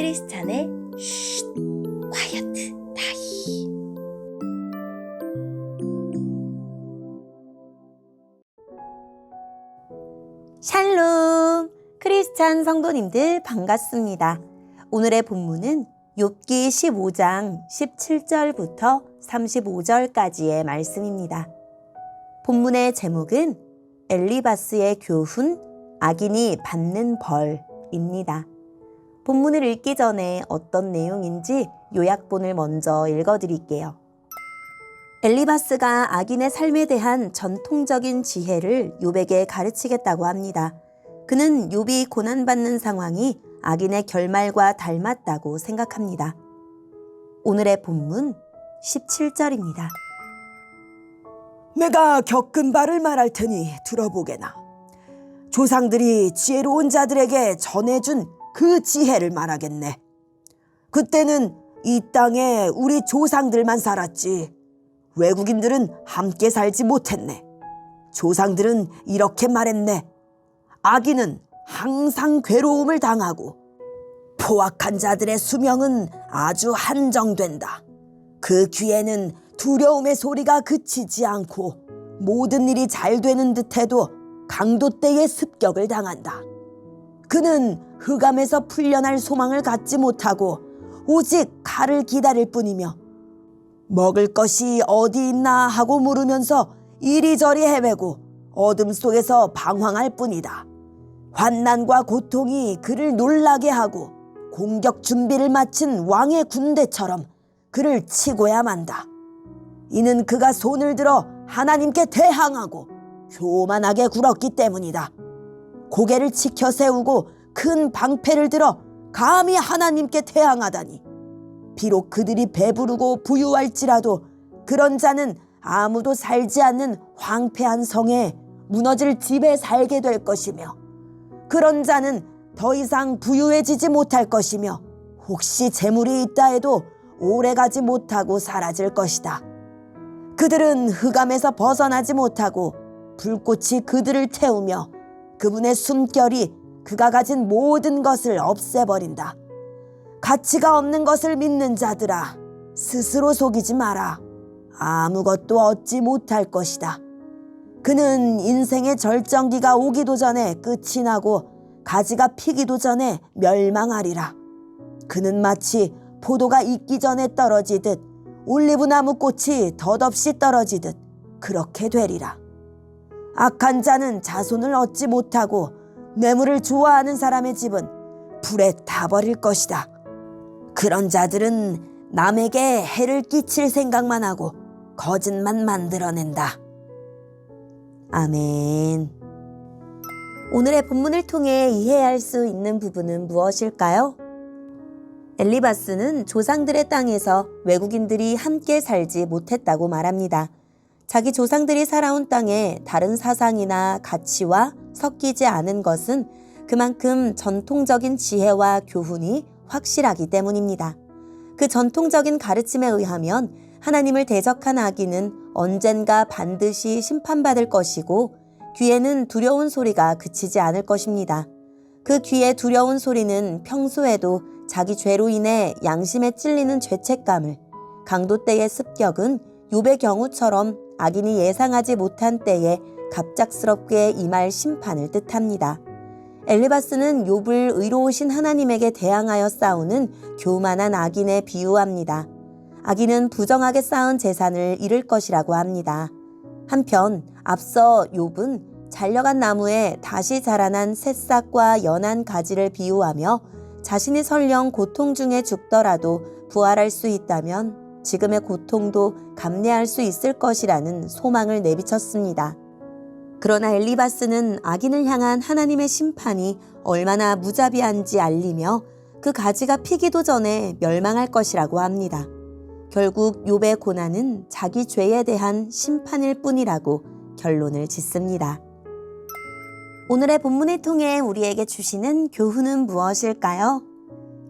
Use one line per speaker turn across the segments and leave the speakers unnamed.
크리스찬의 쉿 콰이어트 타이 샬롬 크리스찬 성도님들 반갑습니다. 오늘의 본문은 욥기 15장 17절부터 35절까지의 말씀입니다. 본문의 제목은 엘리바스의 교훈 악인이 받는 벌입니다. 본문을 읽기 전에 어떤 내용인지 요약본을 먼저 읽어드릴게요. 엘리바스가 악인의 삶에 대한 전통적인 지혜를 욥에게 가르치겠다고 합니다. 그는 욥이 고난받는 상황이 악인의 결말과 닮았다고 생각합니다. 오늘의 본문 17절입니다.
내가 겪은 바를 말할 테니 들어보게나. 조상들이 지혜로운 자들에게 전해준 그 지혜를 말하겠네. 그때는 이 땅에 우리 조상들만 살았지. 외국인들은 함께 살지 못했네. 조상들은 이렇게 말했네. 아기는 항상 괴로움을 당하고 포악한 자들의 수명은 아주 한정된다. 그 귀에는 두려움의 소리가 그치지 않고 모든 일이 잘 되는 듯해도 강도 때의 습격을 당한다. 그는 흑암에서 풀려날 소망을 갖지 못하고 오직 칼을 기다릴 뿐이며 먹을 것이 어디 있나 하고 물으면서 이리저리 헤매고 어둠 속에서 방황할 뿐이다. 환난과 고통이 그를 놀라게 하고 공격 준비를 마친 왕의 군대처럼 그를 치고야 만다. 이는 그가 손을 들어 하나님께 대항하고 교만하게 굴었기 때문이다. 고개를 치켜 세우고 큰 방패를 들어 감히 하나님께 대항하다니. 비록 그들이 배부르고 부유할지라도 그런 자는 아무도 살지 않는 황폐한 성에 무너질 집에 살게 될 것이며 그런 자는 더 이상 부유해지지 못할 것이며 혹시 재물이 있다 해도 오래가지 못하고 사라질 것이다. 그들은 흑암에서 벗어나지 못하고 불꽃이 그들을 태우며 그분의 숨결이 그가 가진 모든 것을 없애버린다. 가치가 없는 것을 믿는 자들아, 스스로 속이지 마라. 아무것도 얻지 못할 것이다. 그는 인생의 절정기가 오기도 전에 끝이 나고 가지가 피기도 전에 멸망하리라. 그는 마치 포도가 익기 전에 떨어지듯 올리브나무 꽃이 덧없이 떨어지듯 그렇게 되리라. 악한 자는 자손을 얻지 못하고 뇌물을 좋아하는 사람의 집은 불에 타버릴 것이다. 그런 자들은 남에게 해를 끼칠 생각만 하고 거짓만 만들어낸다. 아멘. 오늘의 본문을 통해 이해할 수 있는 부분은 무엇일까요? 엘리바스는 조상들의 땅에서 외국인들이 함께 살지 못했다고 말합니다. 자기 조상들이 살아온 땅에 다른 사상이나 가치와 섞이지 않은 것은 그만큼 전통적인 지혜와 교훈이 확실하기 때문입니다. 그 전통적인 가르침에 의하면 하나님을 대적한 악인은 언젠가 반드시 심판받을 것이고 귀에는 두려운 소리가 그치지 않을 것입니다. 그 귀에 두려운 소리는 평소에도 자기 죄로 인해 양심에 찔리는 죄책감을 강도 때의 습격은 욥의 경우처럼 악인이 예상하지 못한 때에 갑작스럽게 임할 심판을 뜻합니다. 엘리바스는 욥을 의로우신 하나님에게 대항하여 싸우는 교만한 악인에 비유합니다. 악인은 부정하게 쌓은 재산을 잃을 것이라고 합니다. 한편 앞서 욥은 잘려간 나무에 다시 자라난 새싹과 연한 가지를 비유하며 자신이 설령 고통 중에 죽더라도 부활할 수 있다면 지금의 고통도 감내할 수 있을 것이라는 소망을 내비쳤습니다. 그러나 엘리바스는 악인을 향한 하나님의 심판이 얼마나 무자비한지 알리며 그 가지가 피기도 전에 멸망할 것이라고 합니다. 결국 욥의 고난은 자기 죄에 대한 심판일 뿐이라고 결론을 짓습니다. 오늘의 본문을 통해 우리에게 주시는 교훈은 무엇일까요?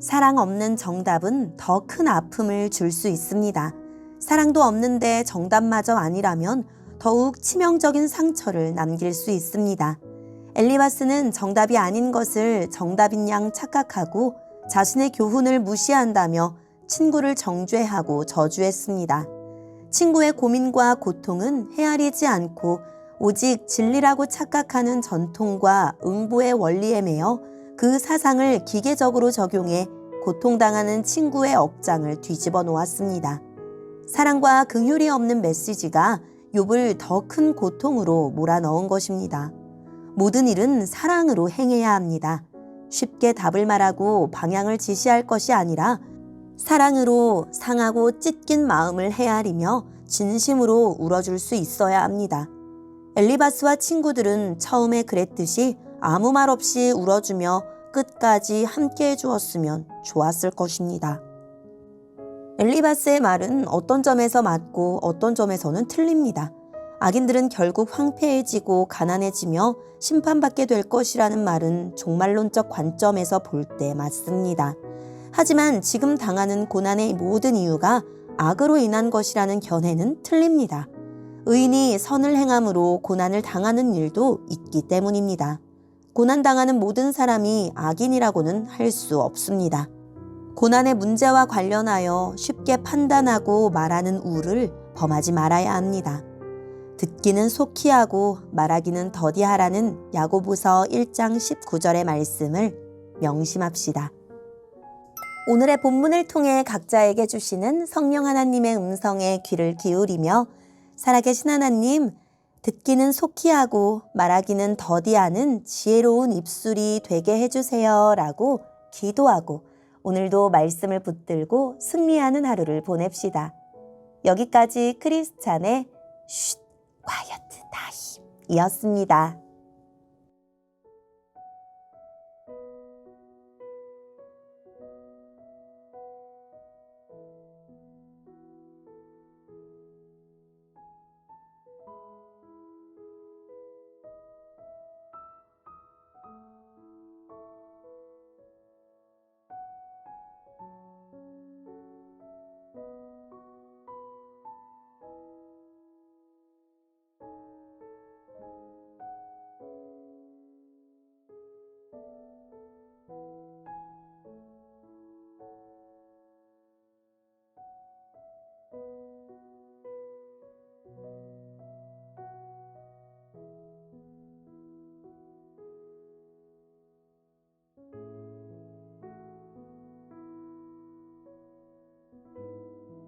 사랑 없는 정답은 더 큰 아픔을 줄 수 있습니다. 사랑도 없는데 정답마저 아니라면 더욱 치명적인 상처를 남길 수 있습니다. 엘리바스는 정답이 아닌 것을 정답인 양 착각하고
자신의 교훈을 무시한다며 친구를 정죄하고 저주했습니다. 친구의 고민과 고통은 헤아리지 않고 오직 진리라고 착각하는 전통과 응보의 원리에 매여 그 사상을 기계적으로 적용해 고통당하는 친구의 억장을 뒤집어 놓았습니다. 사랑과 긍휼이 없는 메시지가 욥을 더 큰 고통으로 몰아넣은 것입니다. 모든 일은 사랑으로 행해야 합니다. 쉽게 답을 말하고 방향을 지시할 것이 아니라 사랑으로 상하고 찢긴 마음을 헤아리며 진심으로 울어줄 수 있어야 합니다. 엘리바스와 친구들은 처음에 그랬듯이 아무 말 없이 울어주며 끝까지 함께 해주었으면 좋았을 것입니다. 엘리바스의 말은 어떤 점에서 맞고 어떤 점에서는 틀립니다. 악인들은 결국 황폐해지고 가난해지며 심판받게 될 것이라는 말은 종말론적 관점에서 볼 때 맞습니다. 하지만 지금 당하는 고난의 모든 이유가 악으로 인한 것이라는 견해는 틀립니다. 의인이 선을 행함으로 고난을 당하는 일도 있기 때문입니다. 고난당하는 모든 사람이 악인이라고는 할 수 없습니다. 고난의 문제와 관련하여 쉽게 판단하고 말하는 우를 범하지 말아야 합니다. 듣기는 속히 하고 말하기는 더디하라는 야고보서 1장 19절의 말씀을 명심합시다. 오늘의 본문을 통해 각자에게 주시는 성령 하나님의 음성에 귀를 기울이며 살아계신 하나님, 듣기는 속히 하고 말하기는 더디하는 지혜로운 입술이 되게 해주세요 라고 기도하고 오늘도 말씀을 붙들고 승리하는 하루를 보냅시다. 여기까지 크리스찬의 쉿, 콰이어트 타임이었습니다.